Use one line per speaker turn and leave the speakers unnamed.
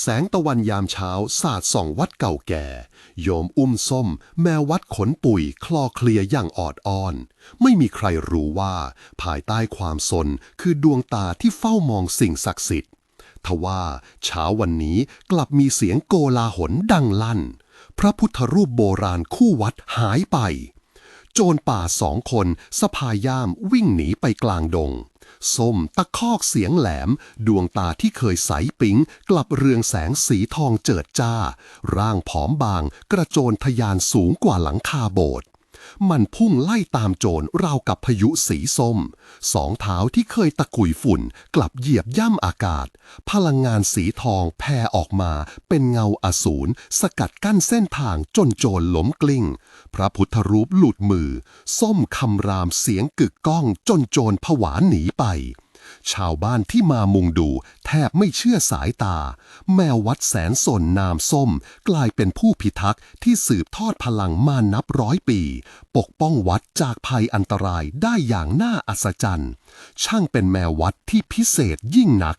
แสงตะวันยามเช้าสาดส่องวัดเก่าแก่ โยมอุ้มส้ม แมววัดขนปุ๋ย คลอเคลียอย่างออดอ้อน ไม่มีใครรู้ว่า ภายใต้ความสนคือดวงตาที่เฝ้ามองสิ่งศักดิ์สิทธิ์ทว่าเช้าวันนี้กลับมีเสียงโกลาหลดังลั่น พระพุทธรูปโบราณคู่วัดหายไป โจรป่าสองคนสะพายย่ามวิ่งหนีไปกลางดง ส้มตะคอกเสียงแหลม ดวงตาที่เคยใสปิ๊งกลับเรืองแสงสีทองเจิดจ้า ร่างผอมบางกระโจนทะยานสูงกว่าหลังคาโบสถ์ มันพุ่งไล่ตามโจรราวกับพายุสีส้ม สองเท้าที่เคยตะกุยฝุ่นกลับเหยียบย่ำอากาศ พลังงานสีทองแผ่ออกมาเป็นเงาอสูรสกัดกั้นเส้นทางจนโจรล้มกลิ้ง พระพุทธรูปหลุดมือ ส้มคำรามเสียงกึกก้องจนโจรผวาหนีไป ชาวบ้านที่มามุงดูแทบไม่เชื่อสายตา แมววัดแสนสนนามส้ม กลายเป็นผู้พิทักษ์ที่สืบทอดพลังมานับร้อยปี ปกป้องวัดจากภัยอันตรายได้อย่างน่าอัศจรรย์ ช่างเป็นแมววัดที่พิเศษยิ่งนัก